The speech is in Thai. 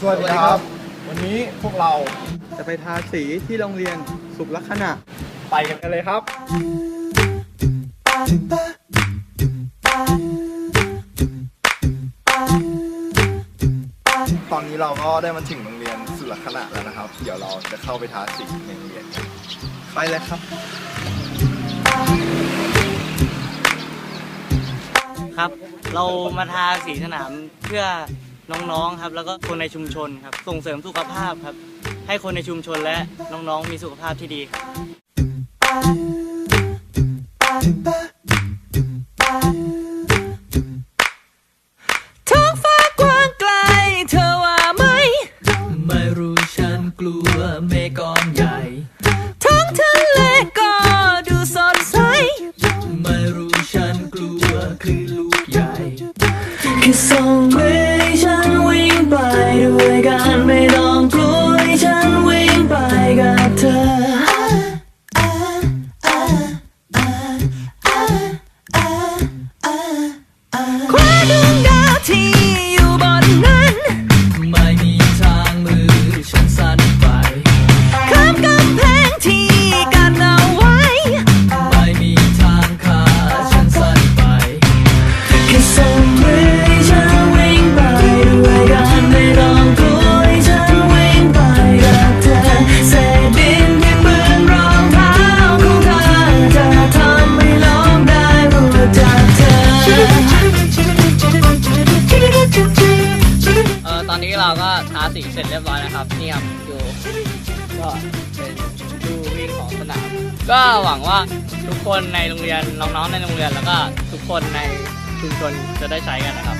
สวัสดีครับ วันนี้พวกเราจะไปทาสีที่โรงเรียนสุขลักษณะ ไปกันเลยครับ ตอนนี้เราก็ได้มาถึงโรงเรียนสุรขณะแล้วนะครับ เดี๋ยวเราจะเข้าไปทาสีในโรงเรียนกันไปเลยครับ ครับ เรามาทาสีสนามเพื่อ น้องๆครับ แล้วก็คนในชุมชนครับ ส่งเสริมสุขภาพครับ ให้คนในชุมชนและน้องๆมีสุขภาพที่ดีครับท้องฟ้ากว้างไกล เธอว่าไหม ไม่รู้ฉันกลัวเมฆก้อนใหญ่ ท้องทะเลก็ดูสดใส ไม่รู้ฉันกลัวคือลูกใหญ่ แค่ส่งมือให้ฉันวิ่งไปด้วยกันไม่ต้องกลัวให้ฉันวิ่งไปกับเธอ ทาสีเสร็จเรียบร้อยนะครับนี่ครับดูก็เป็นดูวิ่งของสนาม ก็หวังว่าทุกคนในโรงเรียนน้องๆในโรงเรียนแล้วก็ทุกคนในชุมชนจะได้ใช้กันนะครับ